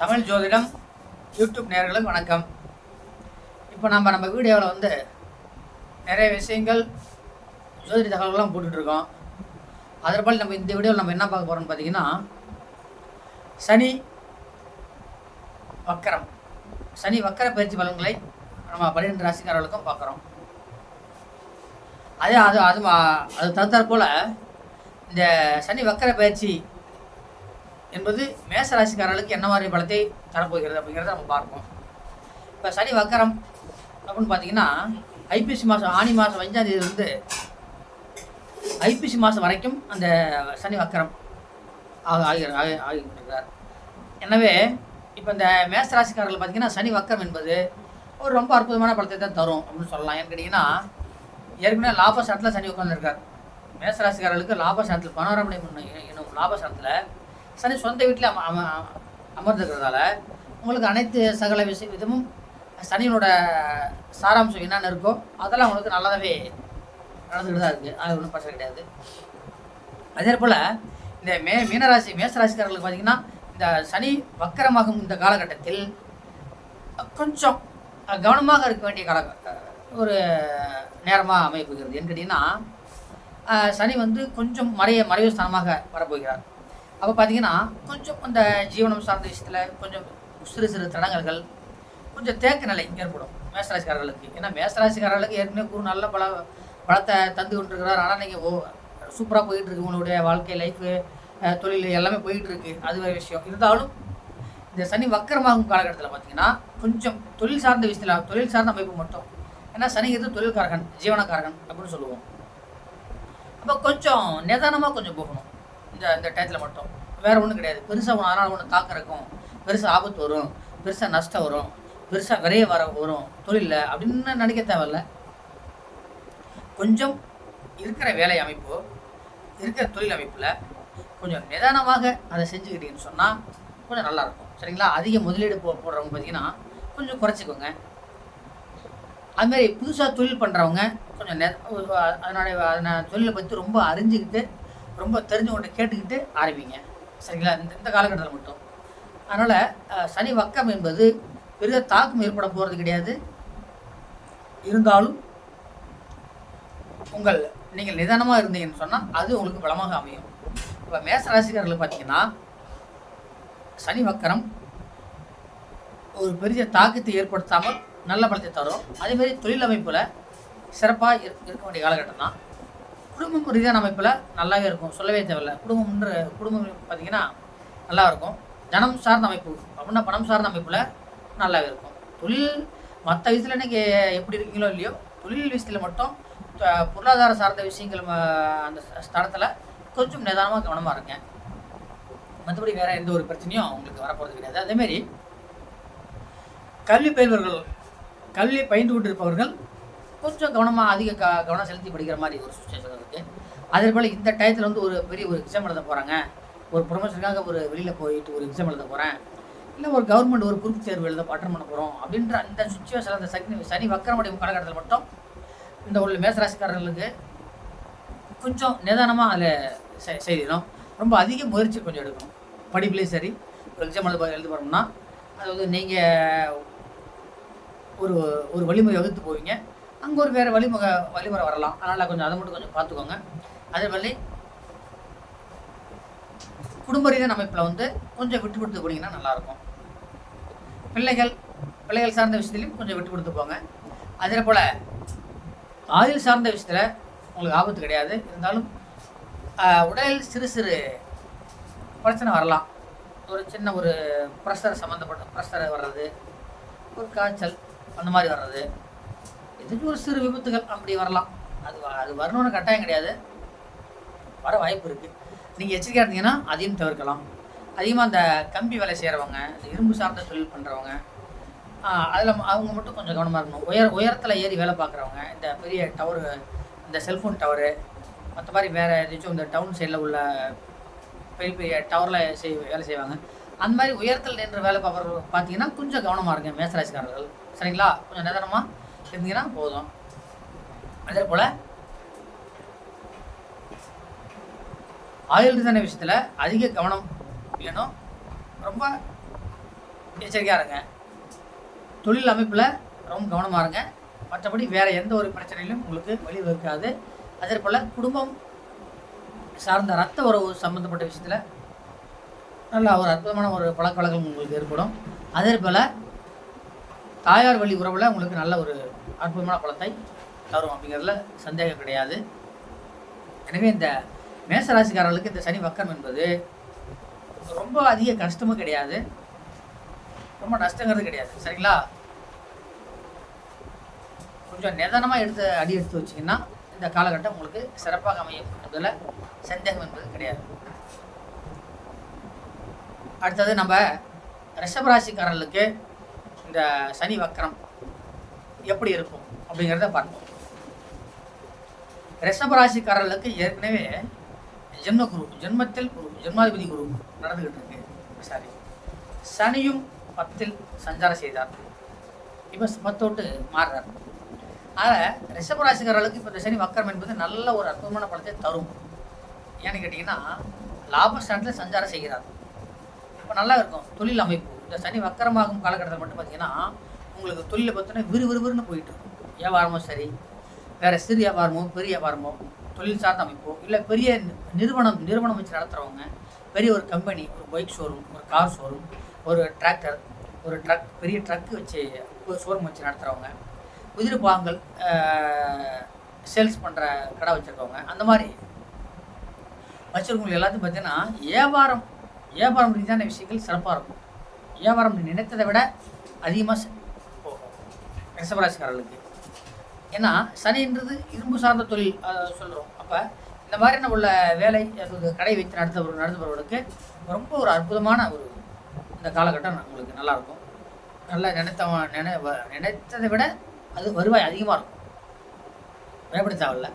தமிழ் ஜோதிடம் யூடியூப் நேயர்களுக்கு வணக்கம். இப்போ நம்ம நம்ம வீடியோவில் வந்து நிறைய விஷயங்கள் ஜோதிட தகவல்கள்லாம் போட்டுட்ருக்கோம். அதற்கு நம்ம இந்த வீடியோவில் நம்ம என்ன பார்க்க போகிறோம்னு பார்த்தீங்கன்னா சனி வக்கரம். சனி வக்கர பயிற்சி பலன்களை நம்ம பன்னிரெண்டு ராசிக்காரர்களுக்கும் பார்க்குறோம். அதே அது அது அது தகுந்தாற் போல் இந்த சனி வக்கர பயிற்சி என்பது மேச ராசிக்காரர்களுக்கு என்ன மாதிரி பலத்தை தரப்போகிறது அப்படிங்கிறத நம்ம பார்ப்போம். இப்போ சனி வக்கரம் அப்படின்னு பார்த்தீங்கன்னா ஐப்பசி மாதம் ஆனி மாதம் அஞ்சாம் தேதியிலிருந்து ஐப்பசி மாதம் வரைக்கும் அந்த சனி வக்கரம் ஆக ஆகி ஆகி- கொண்டிருக்கிறார். எனவே இப்போ இந்த மேச ராசிக்காரர்கள் பார்த்தீங்கன்னா சனி வக்கரம் என்பது ஒரு ரொம்ப அற்புதமான பலத்தை தான் தரும் அப்படின்னு சொல்லலாம். ஏன்னு கேட்டிங்கன்னா ஏற்கனவே லாபசாரத்தில் சனி உட்காந்துருக்கார் மேசராசிக்காரர்களுக்கு லாபசாரத்தில் பனோரமணி என்னும் லாப லாபசாரத்தில் சனி சொந்த வீட்டில் அம அம அமர்ந்திருக்கிறதால உங்களுக்கு அனைத்து சகல விஷய விதமும் சனியினோட சாராம்சம் என்னென்ன இருக்கோ அதெல்லாம் உங்களுக்கு நல்லதாகவே நடந்துக்கிட்டு தான் இருக்குது அது ஒன்றும் பிரச்சனை கிடையாது. அதே போல் இந்த மே மீனராசி மேசராசிக்காரர்களுக்கு பார்த்திங்கன்னா இந்த சனி வக்கரமாகும் இந்த காலகட்டத்தில் கொஞ்சம் கவனமாக இருக்க வேண்டிய கால ஒரு நேரமாக அமையப்போகிறது ஏன்னு கேட்டிங்கன்னா சனி வந்து கொஞ்சம் மறைய மறைவு ஸ்தானமாக வரப்போகிறார். அப்போ பார்த்தீங்கன்னா கொஞ்சம் அந்த ஜீவனம் சார்ந்த விஷயத்தில் கொஞ்சம் சிறு சிறு தடங்கல்கள் கொஞ்சம் தேக்க நிலை ஏற்படும் மேசராசிக்காரர்களுக்கு. ஏன்னா மேசராசிக்காரர்களுக்கு ஏற்கனவே குரு நல்ல பல பலத்தை தந்து கொண்டிருக்கிறார். ஆனால் நீங்கள் ஓ சூப்பராக போயிட்டு இருக்கு உங்களுடைய வாழ்க்கை லைஃபு தொழில் எல்லாமே போயிட்டு இருக்கு அது வேறு விஷயம். இருந்தாலும் இந்த சனி வக்கரமாகும் காலகட்டத்தில் பார்த்தீங்கன்னா கொஞ்சம் தொழில் சார்ந்த விஷயத்தில் தொழில் சார்ந்த அமைப்பு மட்டும். ஏன்னா சனி எது? தொழில்காரகன் ஜீவனக்காரகன் அப்படின்னு சொல்லுவோம். அப்போ கொஞ்சம் நிதானமாக கொஞ்சம் போகணும். இந்த இந்த டயத்தில் மட்டும். வேறு ஒன்றும் கிடையாது. பெருசாக ஒன்று அதனால் ஒன்று தாக்கம் இருக்கும். பெருசாக ஆபத்து வரும். பெருசாக நஷ்டம் வரும். பெருசாக விரைய வர வரும். தொழிலில் அப்படின்னு நினைக்க தேவையில்ல. கொஞ்சம் இருக்கிற வேலை அமைப்பு இருக்கிற தொழில் அமைப்பில் கொஞ்சம் நிதானமாக அதை செஞ்சுக்கிட்டீங்கன்னு சொன்னால் கொஞ்சம் நல்லாயிருக்கும் சரிங்களா? அதிக முதலீடு போ போடுறவங்க பார்த்தீங்கன்னா கொஞ்சம் குறைச்சிக்கோங்க. அதுமாரி புதுசாக தொழில் பண்ணுறவங்க கொஞ்சம் நெ அதனுடைய அதனை தொழிலை பற்றி ரொம்ப அறிஞ்சிக்கிட்டு ரொம்ப தெரிஞ்சவங்கள்ட்ட கேட்டுக்கிட்டு ஆரம்பிங்க. சரிங்களா? இந்த இந்த காலகட்டத்தில் மட்டும். அதனால் சனி வக்கம் என்பது பெரிய தாக்கம் ஏற்பட போகிறது கிடையாது. இருந்தாலும் உங்கள் நீங்கள் நிதானமாக இருந்தீங்கன்னு சொன்னால் அது உங்களுக்கு பலமாக அமையும். இப்போ மேச ராசிக்காரர்கள் பார்த்தீங்கன்னா சனி வக்கரம் ஒரு பெரிய தாக்கத்தை ஏற்படுத்தாமல் நல்ல பலத்தை தரும். அதேமாதிரி தொழில் அமைப்பில் சிறப்பாக இருக்க வேண்டிய காலகட்டம் தான். குடும்பம் ரீதியான அமைப்பில் நல்லாவே இருக்கும். சொல்லவே தேவையில்ல. குடும்பம்ன்ற குடும்பம் பார்த்தீங்கன்னா நல்லா இருக்கும். தனம் சார்ந்த அமைப்பு. அப்படின்னா பணம் சார்ந்த அமைப்பில் நல்லாவே இருக்கும். தொழில் மற்ற விஷயத்தில் இன்றைக்கி எப்படி இருக்கீங்களோ இல்லையோ தொழில் விஷயத்தில் மட்டும் பொருளாதார சார்ந்த விஷயங்கள் அந்த ஸ்தலத்தில் கொஞ்சம் நிதானமாக கவனமாக இருங்க. மற்றபடி வேறு எந்த ஒரு பிரச்சனையும் உங்களுக்கு வரப்போகிறது கிடையாது. அதேமாரி கல்வி பயில்வர்கள் கல்வி பயின்று கொண்டிருப்பவர்கள் கொஞ்சம் கவனமாக அதிக க கவனம் செலுத்தி படிக்கிற மாதிரி ஒரு சுச்சுவேஷன் இருக்குது அதே போல் இந்த டயத்தில் வந்து ஒரு பெரிய ஒரு எக்ஸாம் எழுத போகிறாங்க ஒரு ப்ரொமோஷனுக்காக ஒரு வெளியில் போயிட்டு ஒரு எக்ஸாம் எழுத போகிறேன் இல்லை ஒரு கவர்மெண்ட் ஒரு குரூப் தேர்வு எழுத அட்டன் பண்ண போகிறோம் அப்படின்ற அந்த சுச்சுவேஷன் அந்த சனி சனி வக்கரமடையும் காலகட்டத்தில் மட்டும் இந்த ஒரு மேசராசிக்காரர்களுக்கு கொஞ்சம் நிதானமாக அதில் செய்யணும். ரொம்ப அதிக முயற்சி கொஞ்சம் எடுக்கணும். படிப்புலேயும் சரி ஒரு எக்ஸாம் எழுத போ- எழுத போகிறோம்னா அது வந்து நீங்கள் ஒரு ஒரு வழிமுறை வகுத்து போவீங்க. அங்கே ஒரு வேறு வழிமுக வழிமுறை வரலாம். அதனால் கொஞ்சம் அதை மட்டும் கொஞ்சம் பார்த்துக்கோங்க. அதே மாதிரி குடும்ப ரீதியான அமைப்பில் வந்து கொஞ்சம் விட்டு கொடுத்து போனீங்கன்னா நல்லாயிருக்கும். பிள்ளைகள் பிள்ளைகள் சார்ந்த விஷயத்துலையும் கொஞ்சம் விட்டு கொடுத்து போங்க. அதே போல் ஆயுள் சார்ந்த விஷயத்தில் உங்களுக்கு ஆபத்து கிடையாது. இருந்தாலும் உடலில் சிறு சிறு பிரச்சனை வரலாம். ஒரு சின்ன ஒரு ப்ரெஷர் சம்மந்தப்பட்ட ப்ரெஷர் வர்றது ஒரு காய்ச்சல் அந்த மாதிரி வர்றது. எதுக்கு ஒரு சிறு விபத்துகள்? அப்படி வரலாம். அது அது வரணும்னு கட்டாயம் கிடையாது. வர வாய்ப்பு இருக்குது நீங்கள் எச்சரிக்கையாக இருந்தீங்கன்னா அதையும் தவிர்க்கலாம். அதிகமாக அந்த கம்பி வேலை செய்கிறவங்க இந்த இரும்பு சார்ந்த தொழில் பண்ணுறவங்க அதில் அவங்க மட்டும் கொஞ்சம் கவனமாக இருக்கணும். உயர் உயரத்தில் ஏறி வேலை பார்க்குறவங்க இந்த பெரிய டவரு இந்த செல்ஃபோன் டவரு மற்ற மாதிரி வேறு ஏதாச்சும் இந்த டவுன் சைடில் உள்ள பெரிய பெரிய டவரில் செய் வேலை செய்வாங்க. அந்த மாதிரி உயரத்தில் நின்று வேலை பார்க்குறவங்க பார்த்தீங்கன்னா கொஞ்சம் கவனமாக இருங்க மேசராசிக்காரர்கள் சரிங்களா? கொஞ்சம் நிதானமாக இருந்தீங்கன்னா போதும். அதே போல் ஆயுள் ரீதியான விஷயத்தில் அதிக கவனம் வேணும். ரொம்ப எச்சரிக்கையாக இருங்க. தொழில் அமைப்பில் ரொம்ப கவனமாக இருங்க. மற்றபடி வேறு எந்த ஒரு பிரச்சனையிலும் உங்களுக்கு வழிவகுக்காது அதே போல் குடும்பம் சார்ந்த ரத்த உறவு சம்மந்தப்பட்ட விஷயத்தில் நல்ல ஒரு அற்புதமான ஒரு பழக்க வழக்கம் உங்களுக்கு ஏற்படும். அதே போல் தாயார் வழி உறவில் உங்களுக்கு நல்ல ஒரு அற்புதமான பலத்தை தரும் அப்படிங்கிறதுல சந்தேகம் கிடையாது. எனவே இந்த மேசராசிக்காரர்களுக்கு இந்த சனி வக்கம் என்பது ரொம்ப அதிக கஷ்டமும் கிடையாது. ரொம்ப நஷ்டங்கிறது கிடையாது. சரிங்களா? கொஞ்சம் நிதானமாக எடுத்து அடி எடுத்து வச்சிங்கன்னா இந்த காலகட்டம் உங்களுக்கு சிறப்பாக அமையும் என்பதில் சந்தேகம் என்பது கிடையாது. அடுத்தது நம்ம ரிஷபராசிக்காரர்களுக்கு இந்த சனி வக்கரம் எப்படி இருக்கும் அப்படிங்கிறத பார்ப்போம். ரிஷபராசிக்காரர்களுக்கு ஏற்கனவே ஜென்ம குரு ஜென்மத்தில் குரு ஜென்மாதிபதி குரு நடந்துகிட்டு இருக்கு. சாரி. சனியும் பத்தில் சஞ்சாரம் செய்தார். இப்போ பத்தோட்டு மாறுறார். அதனால் ரிஷபராசிக்காரர்களுக்கு இப்போ இந்த சனி வக்கரம் என்பது நல்ல ஒரு அற்புதமான பலத்தை தரும். ஏன்னு கேட்டிங்கன்னா லாபஸ்தானத்தில் சஞ்சாரம் செய்கிறார். இப்போ நல்லா இருக்கும். தொழில் அமைப்பு. இந்த சனி வக்கரமாகும் காலகட்டத்தில் மட்டும் பார்த்தீங்கன்னா உங்களுக்கு தொழிலை பார்த்தோன்னா விறுவிறுவிறுன்னு போயிட்டு இருக்கும். வியாபாரமும் சரி வேறு சிறு வியாபாரமோ பெரிய வியாபாரமோ தொழில் சார்ந்த அமைப்போ இல்லை பெரிய நிறுவனம் நிறுவனம் வச்சு நடத்துகிறவங்க பெரிய ஒரு கம்பெனி ஒரு பைக் ஷோரூம் ஒரு கார் ஷோரூம் ஒரு டிராக்டர் ஒரு ட்ரக் பெரிய ட்ரக் வச்சு ஷோரூம் வச்சு நடத்துகிறவங்க குதிரை பாகங்கள் சேல்ஸ் பண்ணுற கடை வச்சுருக்கவங்க அந்த மாதிரி வச்சுருக்கவங்க எல்லாத்தையும் பார்த்தீங்கன்னா வியாபாரம் வியாபாரம் ரீதியான விஷயங்கள் சிறப்பாக இருக்கும். வியாபாரம் நினைத்ததை விட அதிகமாக ரிஷபராசிக்காரர்களுக்கு. ஏன்னா சனின்றது இரும்பு சார்ந்த தொழில் சொல்கிறோம் அப்போ இந்த மாதிரியான உள்ள வேலை கடை வைத்து நடத்துபவர் நடத்துபவர்களுக்கு ரொம்ப ஒரு அற்புதமான ஒரு இந்த காலகட்டம் உங்களுக்கு நல்லாயிருக்கும். நல்லா நினைத்த நினை நினைத்ததை விட அது வருவாய் அதிகமாக இருக்கும். பயப்பட தேவையில்ல.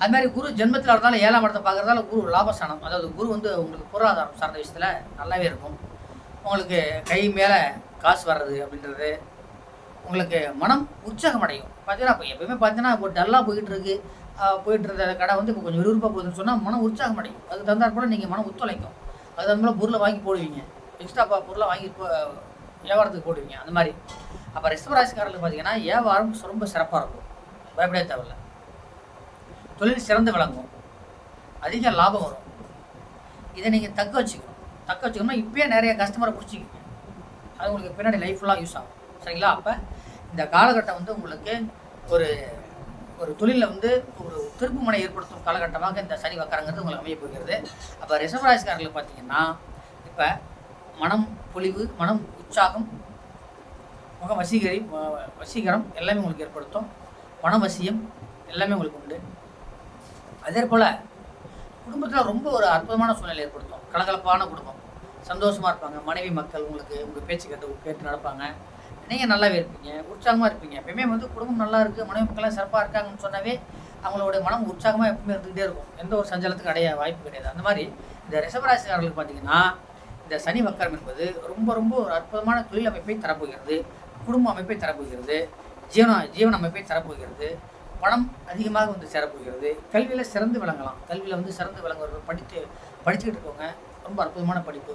அது மாதிரி குரு ஜென்மத்தில் இருந்தாலும் ஏழாம் இடத்தை பார்க்குறதால குரு லாபஸ்தானம். அதாவது குரு வந்து உங்களுக்கு பொருளாதாரம் சார்ந்த விஷயத்தில் நல்லாவே இருக்கும். உங்களுக்கு கை மேலே காசு வர்றது அப்படின்றது உங்களுக்கு மனம் உற்சாகம் அடையும் பார்த்தீங்கன்னா இப்போ எப்பயுமே பார்த்தீங்கன்னா இப்போ டல்லாக போயிட்டு இருக்கு போயிட்டு இருந்த கடை வந்து இப்போ கொஞ்சம் விறுவிறுப்பாக போகுதுன்னு சொன்னால் மனம் உற்சாகம் அடையும் அதுக்கு தகுந்தாற் போல் நீங்கள் மனம் ஒத்துழைக்கும். அது தகுந்த போல் பொருளை வாங்கி போடுவீங்க. எக்ஸ்ட்ரா பொருளை வாங்கி வியாபாரத்துக்கு போடுவீங்க. அந்த மாதிரி. அப்போ ரிஷபராசிக்காரர்களுக்கு பார்த்தீங்கன்னா வியாபாரம் ரொம்ப சிறப்பாக இருக்கும். பயப்படவே தேவையில்ல. தொழில் சிறந்து விளங்கும். அதிக லாபம் வரும். இதை நீங்கள் தக்க வச்சுக்கணும். தக்க வச்சுக்கணும்னா இப்போயே நிறைய கஸ்டமரை பிடிச்சிக்கிங்க அது உங்களுக்கு பின்னாடி லைஃப் ஃபுல்லாக யூஸ் ஆகும். சரிங்களா? அப்போ இந்த காலகட்டம் வந்து உங்களுக்கு ஒரு ஒரு தொழிலில் வந்து ஒரு திருப்பு முனை ஏற்படுத்தும் காலகட்டமாக இந்த சனி வக்கரங்கிறது உங்களுக்கு அமைய போகிறது. அப்போ ரிஷபராசிக்காரர்களுக்கு பார்த்தீங்கன்னா இப்போ மனம் பொலிவு மனம் உற்சாகம் முக வசீகரி வசீகரம் எல்லாமே உங்களுக்கு ஏற்படுத்தும். பண வசியம் எல்லாமே உங்களுக்கு உண்டு. அதே போல் குடும்பத்தில் ரொம்ப ஒரு அற்புதமான சூழ்நிலை ஏற்படுத்தும். கலகலப்பான குடும்பம். சந்தோஷமாக இருப்பாங்க. மனைவி மக்கள் உங்களுக்கு உங்கள் பேச்சு கேட்டு கேட்டு நடப்பாங்க. நீங்கள் நல்லாவே இருப்பீங்க உற்சாகமாக இருப்பீங்க. எப்பயுமே வந்து குடும்பம் நல்லா இருக்குது மனைவி மக்கள்லாம் சிறப்பாக இருக்காங்கன்னு சொன்னாவே அவங்களோட மனம் உற்சாகமாக எப்பவுமே இருந்துகிட்டே இருக்கும். எந்த ஒரு சஞ்சலத்துக்கு அடைய வாய்ப்பு கிடையாது. அந்த மாதிரி இந்த ரிசவராசிக்காரர்களுக்கு பார்த்தீங்கன்னா இந்த சனி வக்கரம் என்பது ரொம்ப ரொம்ப ஒரு அற்புதமான தொழில் அமைப்பை தரப்போகிறது குடும்ப அமைப்பை தரப்போகிறது ஜீவன ஜீவன அமைப்பை தரப்போகிறது பணம் அதிகமாக வந்து சேரப்போகிறது. கல்வியில் சிறந்து விளங்கலாம். கல்வியில் வந்து சிறந்து விளங்குறவர்கள் படித்து படிச்சுக்கிட்டு இருக்கவங்க ரொம்ப அற்புதமான படிப்பு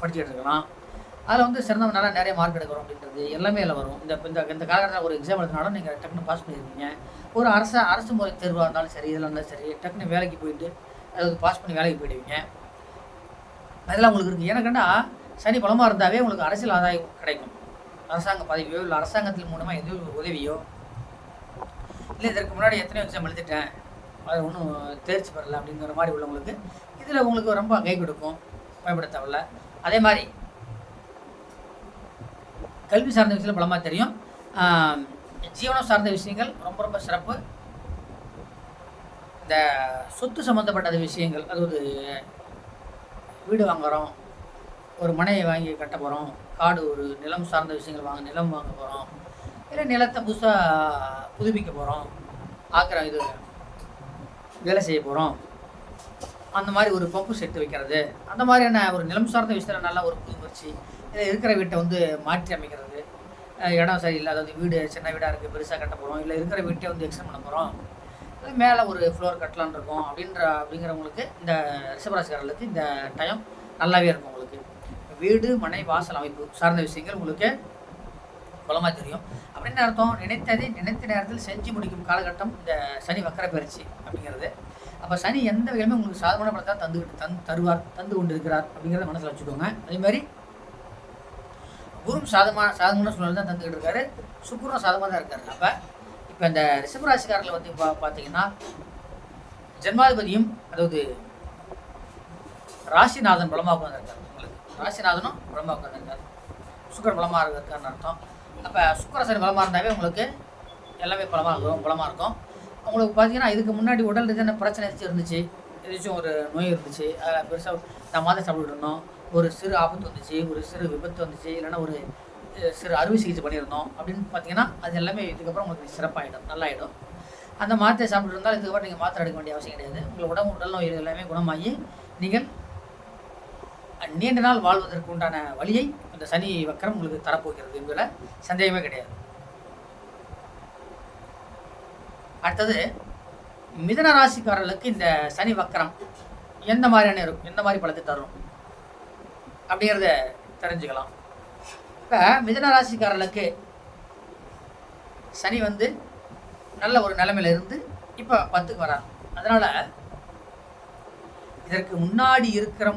படிச்சுக்கிட்டு இருக்கலாம். அதில் வந்து சிறந்தவனால நிறைய மார்க் எடுக்கிறோம் அப்படின்றது எல்லாமே இல்லை வரும். இந்த இந்த இந்த காலகட்டத்தில் ஒரு எக்ஸாம் எழுதினாலும் நீங்கள் டக்குன்னு பாஸ் பண்ணியிருக்கீங்க ஒரு அரசு அரசு முறை தேர்வாக இருந்தாலும் சரி இதெல்லாம் இருந்தாலும் சரி டக்குன்னு வேலைக்கு போயிட்டு அதாவது பாஸ் பண்ணி வேலைக்கு போயிடுவீங்க. அதெல்லாம் உங்களுக்கு இருக்குது எனக்குன்னா சனி பலமாக இருந்தாவே உங்களுக்கு அரசியல் ஆதாயம் கிடைக்கும். அரசாங்க பதவியோ இல்லை அரசாங்கத்தின் மூலமாக எது உதவியோ. இல்லை இதற்கு முன்னாடி எத்தனையோ எக்ஸாம் எழுதிட்டேன். அது ஒன்றும் தேர்ச்சி பெறலை அப்படிங்கிற மாதிரி உள்ளவங்களுக்கு இதில் உங்களுக்கு ரொம்ப கை கொடுக்கும். பயப்பட தேவையில்ல. அதே மாதிரி கல்வி சார்ந்த விஷயங்கள் பலமாக தெரியும். ஜீவனம் சார்ந்த விஷயங்கள் ரொம்ப ரொம்ப சிறப்பு. இந்த சொத்து சம்மந்தப்பட்ட விஷயங்கள் அதாவது வீடு வாங்குகிறோம் ஒரு மனையை வாங்கி கட்ட போகிறோம் காடு ஒரு நிலம் சார்ந்த விஷயங்கள் வாங்க நிலம் வாங்க போகிறோம் இல்லை நிலத்தை புதுசாக புதுப்பிக்க போகிறோம் ஆக்கிரம் இது வேலை செய்ய போகிறோம் அந்த மாதிரி ஒரு பம்பு செட்டு வைக்கிறது அந்த மாதிரியான ஒரு நிலம் சார்ந்த விஷயத்தில் நல்லா ஒரு புது இருக்கிற வீட்டை வந்து மாற்றி அமைக்கிறது. இடம் சரியில்லை அதாவது வீடு சின்ன வீடாக இருக்குது பெருசாக கட்ட போகிறோம் இல்லை இருக்கிற வீட்டை வந்து எக்ஸ்டன் பண்ண போகிறோம் இல்லை மேலே ஒரு ஃப்ளோர் கட்டலான் இருக்கோம். அப்படின்ற அப்படிங்கிறவங்களுக்கு இந்த ரிஷபராசிக்காரர்களுக்கு இந்த டைம் நல்லாவே இருக்கும் உங்களுக்கு. வீடு மனை வாசல் அமைப்பு சார்ந்த விஷயங்கள் உங்களுக்கு குளமாக தெரியும். அப்படின்னு அர்த்தம் நினைத்ததை நினைத்த நேரத்தில் செஞ்சு முடிக்கும் காலகட்டம் இந்த சனி வக்கர பயிற்சி அப்படிங்கிறது. அப்போ சனி எந்த வகையிலுமே உங்களுக்கு சாதமான படத்தான் தந்துக்கிட்டு தந்து தருவார் தந்து கொண்டு இருக்கிறார் அப்படிங்கிறத மனசில் வச்சுக்கோங்க. அதே மாதிரி குரும் சாதமான சாதகமான சூழ்நிலை தான் தந்துக்கிட்டு இருக்காரு. சுக்குரும் சாதமாக தான் இருக்காரு. அப்போ இப்போ இந்த ரிஷபராசிக்காரர்களை வந்து பா பார்த்தீங்கன்னா ஜென்மாதிபதியும் அதாவது ராசிநாதன் பலமாக உட்காந்துருக்காரு உங்களுக்கு ராசிநாதனும் பலமாக உட்காந்துருக்காரு சுக்கர் பலமாக இருக்காருன்னு அர்த்தம். அப்போ சுக்கரசன் பலமாக இருந்தாவே உங்களுக்கு எல்லாமே பலமாக இருக்கும் பலமாக இருக்கும். உங்களுக்கு பார்த்தீங்கன்னா இதுக்கு முன்னாடி உடல் ரீதியான பிரச்சனை ஏதாச்சும் இருந்துச்சு ஏதாச்சும் ஒரு நோய் இருந்துச்சு அதில் பெருசாக நான் மாதம் சாப்பிட்டுருந்தோம் ஒரு சிறு ஆபத்து வந்துச்சு ஒரு சிறு விபத்து வந்துச்சு இல்லைன்னா ஒரு சிறு அறுவை சிகிச்சை பண்ணியிருந்தோம். அப்படின்னு பார்த்தீங்கன்னா அது எல்லாமே இதுக்கப்புறம் உங்களுக்கு சிறப்பாகிடும் நல்லாயிடும். அந்த மாத்திரை சாப்பிட்டு இருந்தால் இதுக்கப்புறம் நீங்கள் மாத்திரை எடுக்க வேண்டிய அவசியம் கிடையாது. உங்கள் உடம்பு உடல் நோய் எல்லாமே குணமாகி நீங்கள் நீண்ட நாள் வாழ்வதற்கு உண்டான வழியை இந்த சனி வக்கரம் உங்களுக்கு தரப்போகிறது என்பதில் சந்தேகமே கிடையாது. அடுத்தது மிதன ராசிக்காரர்களுக்கு இந்த சனி வக்கரம் எந்த மாதிரியான இருக்கும்? எந்த மாதிரி பழத்தை தரும்? அப்படிங்கிறத தெரிஞ்சுக்கலாம். இப்போ மிதன ராசிக்காரர்களுக்கு சனி வந்து நல்ல ஒரு நிலைமையில இருந்து இப்போ பத்துக்கு வராங்க. அதனால் இதற்கு முன்னாடி இருக்கிற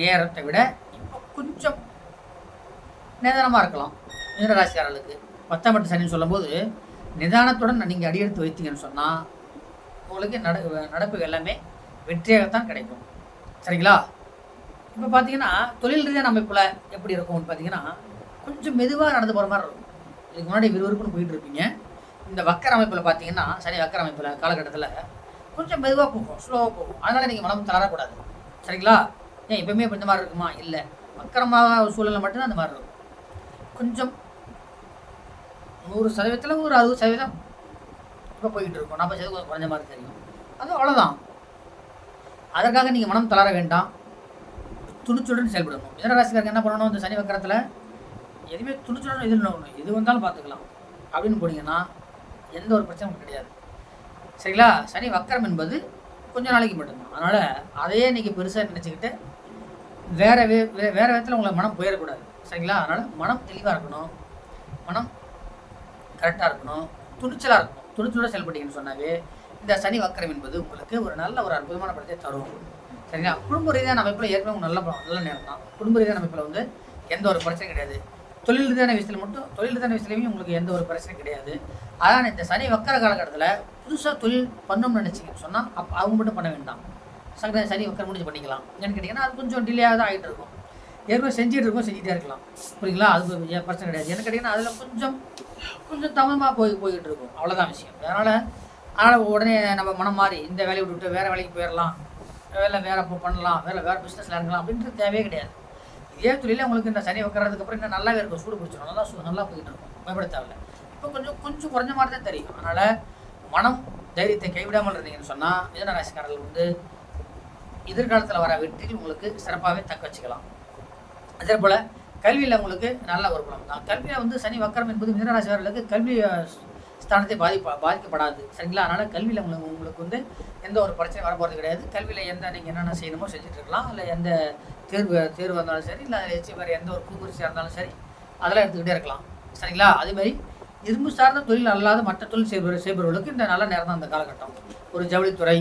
நேரத்தை விட இப்போ கொஞ்சம் நிதானமாக இருக்கலாம். மீனராசிக்காரர்களுக்கு பத்தாம் பட்டு சனின்னு சொல்லும்போது நிதானத்துடன் நீங்கள் அடியெடுத்து வைத்தீங்கன்னு சொன்னால் உங்களுக்கு நட நடப்பு எல்லாமே வெற்றியாகத்தான் கிடைக்கும். சரிங்களா? இப்போ பார்த்தீங்கன்னா தொழில் ரீதியான அமைப்பில் எப்படி இருக்கும்னு பார்த்தீங்கன்னா கொஞ்சம் மெதுவாக நடந்து போகிற மாதிரி இருக்கும். இதுக்கு முன்னாடி விறுவிறுப்புன்னு போயிட்டு இருப்பீங்க. இந்த வக்கர அமைப்பில் பார்த்தீங்கன்னா சனி வக்கர அமைப்பில் காலகட்டத்தில் கொஞ்சம் மெதுவாக போகும் ஸ்லோவாக போகும். அதனால் நீங்கள் மனம் தளரக்கூடாது. சரிங்களா? ஏன் எப்பவுமே இப்போ இந்த மாதிரி இருக்குமா? இல்லை. வக்கரமாக சூழலில் மட்டும்தான் அந்த மாதிரி இருக்கும். கொஞ்சம் நூறு சதவீதத்தில் ஒரு அறுபது சதவீதம் இப்போ போயிட்டு இருக்கும். நாற்பது சதவீதம் குறைஞ்ச மாதிரி தெரியும். அது அவ்வளோதான் அதற்காக நீங்கள் மனம் தளர வேண்டாம். துணிச்சுடன் செயல்படணும் மிதனராசிக்காரங்க என்ன பண்ணணும்? இந்த சனி வக்கரத்தில் எதுவுமே துணிச்சுடன் எதிர்நோக்கணும் எது வந்தாலும் பார்த்துக்கலாம். அப்படின்னு போனீங்கன்னா எந்த ஒரு பிரச்சனையும் கிடையாது. சரிங்களா? சனி வக்கரம் என்பது கொஞ்சம் நாளைக்கு மட்டும்தான். அதனால் அதையே நீங்கள் பெருசாக நினச்சிக்கிட்டு வேற வே வேறு விதத்தில் உங்களை மனம் போயிடக்கூடாது. சரிங்களா? அதனால் மனம் தெளிவாக இருக்கணும். மனம் கரெக்டாக இருக்கணும். துணிச்சலாக இருக்கணும். துணிச்சலோடு செயல்பட்டீங்கன்னு சொன்னாவே இந்த சனி வக்கரம் என்பது உங்களுக்கு ஒரு நல்ல ஒரு அற்புதமான படத்தை தரும். சரிங்களா குடும்ப ரீதியான அமைப்பில் ஏற்கனவே நல்ல நல்ல நேரம் தான். குடும்ப ரீதியான அமைப்பில் வந்து எந்த ஒரு பிரச்சனையும் கிடையாது. தொழில் ரீதியான விஷயத்தில் மட்டும் தொழில் ரீதியான விஷயத்துலையும் உங்களுக்கு எந்த ஒரு பிரச்சனையும் கிடையாது. ஆனால் இந்த சனி வக்கர காலகட்டத்தில் புதுசாக தொழில் பண்ணணும்னு நினச்சிங்கன்னு சொன்னால் அப்போ அவங்க மட்டும் பண்ண வேண்டாம். சங்கர சனி வக்கரம் முடிஞ்சு பண்ணிக்கலாம். என்னன்னு கேட்டிங்கன்னா அது கொஞ்சம் டிலேயாக தான் ஆகிட்டு இருக்கும். ஏற்கனவே செஞ்சுட்டு இருக்கோம் செஞ்சுட்டே இருக்கலாம். புரியுங்களா? அது பிரச்சனை கிடையாது. என்ன கேட்டிங்கன்னா அதில் கொஞ்சம் கொஞ்சம் தாமதமாக போய் போய்கிட்டு இருக்கும். அவ்வளோதான் விஷயம். அதனால் அதனால் உடனே நம்ம மனம் மாறி இந்த வேலையை விட்டுவிட்டு வேறு வேலைக்கு போயிடலாம் வேலை வேறு இப்போ பண்ணலாம் வேலை வேறு பிஸ்னஸில் இறங்கலாம் அப்படின்றது தேவையே கிடையாது. இதே தொழில உங்களுக்கு இந்த சனி வைக்கிறதுக்கு அப்புறம் இன்னும் நல்லாவே இருக்கும் சூடு பிடிச்சிடும் நல்லா சூ நல்லா போயிட்டு இருக்கும். பயப்பட தேவையில்ல. இப்போ கொஞ்சம் கொஞ்சம் குறைஞ்ச மாதிரி தான் தெரியும். அதனால் மனம் தைரியத்தை கைவிடாமல் இருந்தீங்கன்னு சொன்னால் மிதனராசிக்காரர்கள் வந்து எதிர்காலத்தில் வர வெற்றிகள் உங்களுக்கு சிறப்பாகவே தக்க வச்சுக்கலாம். அதே போல் கல்வியில் உங்களுக்கு நல்ல ஒரு குணம் தான். கல்வியில் வந்து சனி வக்கரம் என்பது மிதனராசிக்காரர்களுக்கு கல்வி ஸ்தானத்தை பாதிப்பா பாதிக்கப்படாது. சரிங்களா? அதனால் கல்வியில் உங்களுக்கு உங்களுக்கு வந்து எந்த ஒரு பிரச்சனையும் வரப்போகிறது கிடையாது. கல்வியில் எந்த நீங்கள் என்னென்ன செய்யணுமோ செஞ்சுட்டு இருக்கலாம் இல்லை எந்த தேர்வு தேர்வு இருந்தாலும் சரி இல்லை அதில் எச்சு வேறு எந்த ஒரு கூக்குரிசியாக இருந்தாலும் சரி அதெல்லாம் எடுத்துக்கிட்டே இருக்கலாம். சரிங்களா? அதேமாதிரி இரும்பு சார்ந்த தொழில் அல்லாத மற்ற தொழில் செய்பவர் செய்பவர்களுக்கு இந்த நல்ல நேரம் தான் அந்த காலகட்டம். ஒரு ஜவுளித்துறை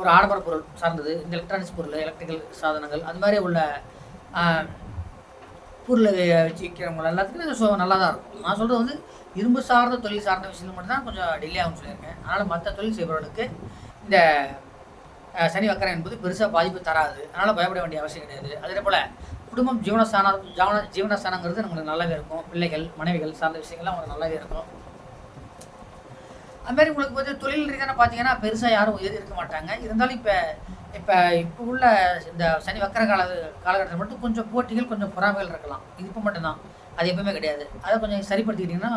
ஒரு ஆடம்பர பொருள் சார்ந்தது இந்த எலக்ட்ரானிக்ஸ் பொருள் எலக்ட்ரிக்கல் சாதனங்கள் அது மாதிரி உள்ள பொருளை வச்சுக்கிறவங்க எல்லாத்துக்கும் இது நல்லா தான் இருக்கும். நான் சொல்கிறது வந்து இரும்பு சார்ந்த தொழில் சார்ந்த விஷயங்கள் மட்டும் தான் கொஞ்சம் டிலே ஆகும்னு சொல்லியிருக்கேன். அதனால் மற்ற தொழில் செய்பவர்களுக்கு இந்த சனி வக்கரம் என்பது பெருசாக பாதிப்பு தராது. அதனால் பயப்பட வேண்டிய அவசியம் கிடையாது. அதே போல் குடும்பம் ஜீவனஸ்தானம் ஜாவன ஜீவனஸ்தானங்கிறது நம்மளுக்கு நல்லாவே இருக்கும். பிள்ளைகள் மனைவிகள் சார்ந்த விஷயங்கள்லாம் உங்களுக்கு நல்லாவே இருக்கும். அதுமாதிரி உங்களுக்கு வந்து தொழில் ரீதியான பார்த்தீங்கன்னா பெருசாக யாரும் எது இருக்க மாட்டாங்க. இருந்தாலும் இப்போ இப்போ இப்போ உள்ள இந்த சனி வக்கர கால காலகட்டத்தில் மட்டும் கொஞ்சம் போட்டிகள் கொஞ்சம் பொறாமைகள் இருக்கலாம். இது இப்போ மட்டும்தான். அது எப்பவுமே கிடையாது. அதை கொஞ்சம் சரிப்படுத்திக்கிட்டிங்கன்னா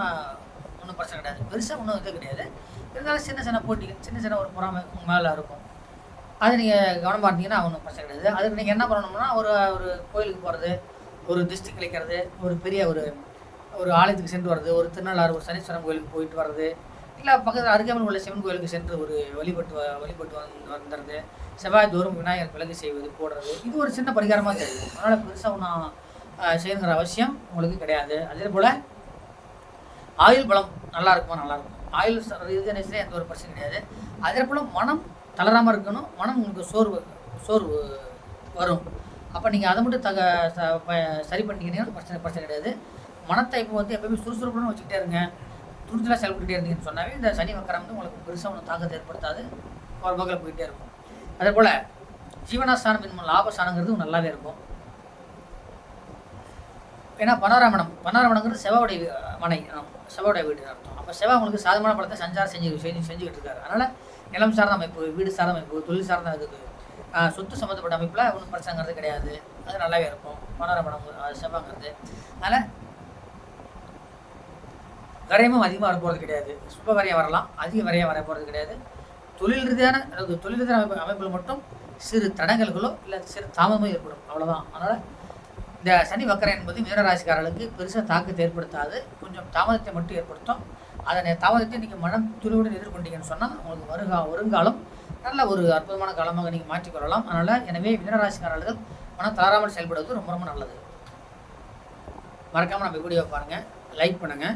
ஒன்றும் பிரச்சனை கிடையாது. பெருசாக ஒன்றும் இது கிடையாது. இருந்தாலும் சின்ன சின்ன போட்டிகள் சின்ன சின்ன ஒரு பொறாமை உங்க மேலே இருக்கும். அது நீங்கள் கவனமாக இருந்தீங்கன்னா ஒன்றும் பிரச்சனை கிடையாது. அதுக்கு நீங்கள் என்ன பண்ணணும்னா ஒரு ஒரு கோயிலுக்கு போகிறது ஒரு திருஷ்டி கிடைக்கிறது ஒரு பெரிய ஒரு ஒரு ஆலயத்துக்கு சென்று வர்றது ஒரு திருநள்ளாறு ஒரு சனீஸ்வரன் கோயிலுக்கு போயிட்டு வர்றது இல்லை பக்கத்தில் அருகாமல் உள்ள சிவன் கோயிலுக்கு சென்று ஒரு வழிபட்டு வழிபட்டு வந்து வந்துடுறது செவ்வாய் தோறும் விநாயகர் விலகு செய்வது போடுறது. இது ஒரு சின்ன பரிகாரமாக தெரியும் அதனால் பெருசாக நான் செய்யணுங்கிற அவசியம் உங்களுக்கு கிடையாது. அதே போல் ஆயுள் பலம் நல்லா இருக்குமா? நல்லா இருக்கும். ஆயுள் ரீதியாக எந்த ஒரு பிரச்சனை கிடையாது. அதே போல் மனம் தளராமல் இருக்கணும். மனம் உங்களுக்கு சோர்வு சோர்வு வரும். அப்போ நீங்கள் அதை மட்டும் தக ச- ப- சரி பண்ணிக்கிட்டீங்கன்னா பிரச்சனை பிரச்சனை கிடையாது. மனத்தை இப்போ வந்து எப்பவுமே சுறுசுறுப்புன்னு வச்சுக்கிட்டே இருங்க. துணிச்சலாக செயல்பட்டுட்டே இருந்தீங்கன்னு சொன்னாவே இந்த சனி வக்கரம் வந்து உங்களுக்கு பெருசாக ஒன்றும் தாக்கத்தை ஏற்படுத்தாது. ஒரு பக்கம் போயிட்டே இருக்கும். அதே போல் ஜீவனாஸ்தானம் என்னும் லாபஸ்தானங்கிறது நல்லாவே இருக்கும். ஏன்னா பனாரமணம் பனாரமணங்கிறது செவ்வாவுடைய மனை ஆம், செவ்வாவுடைய வீடு அர்த்தம். அப்போ செவ்வாய் உங்களுக்கு சாதமான படத்தை சஞ்சாரம் செஞ்சு செஞ்சு செஞ்சுக்கிட்டு இருக்காரு. அதனால் நிலம் சார்ந்த அமைப்பு வீடு சார்ந்த அமைப்பு தொழில் சார்ந்த இதுக்கு சொத்து சம்மந்தப்பட்ட அமைப்பில் ஒன்றும் பிரச்சனைங்கிறது கிடையாது. அது நல்லாவே இருக்கும். பனோராமணம் அது செவ்வாங்கிறது. அதனால் விரயமும் அதிகமாக வரப்போகிறது கிடையாது. சுப விரயம் வரலாம். அதிக வரையாக வர போகிறது கிடையாது. தொழில் ரீதியான அதாவது தொழில் ரீதியான அமைப்பு அமைப்பில் மட்டும் சிறு தடங்கல்களோ இல்லை சிறு தாமதமோ ஏற்படும். அவ்வளோதான் அதனால் இந்த சனி வக்கரை என்பது மீனராசிக்காரர்களுக்கு பெருசாக தாக்கத்தை ஏற்படுத்தாது. கொஞ்சம் தாமதத்தை மட்டும் ஏற்படுத்தும். அதனை தாமதத்தை நீங்கள் மனம் துணிவுடன் எதிர்கொண்டீங்கன்னு சொன்னால் உங்களுக்கு வருகா வருங்காலம் நல்ல ஒரு அற்புதமான காலமாக நீங்கள் மாற்றிக்கொள்ளலாம் அதனால் எனவே மீனராசிக்காரர்கள் மனம் தளராமல் செயல்படுவது ரொம்ப ரொம்ப நல்லது. மறக்காமல் நம்ம வீடியோ பாருங்கள் லைக் பண்ணுங்கள்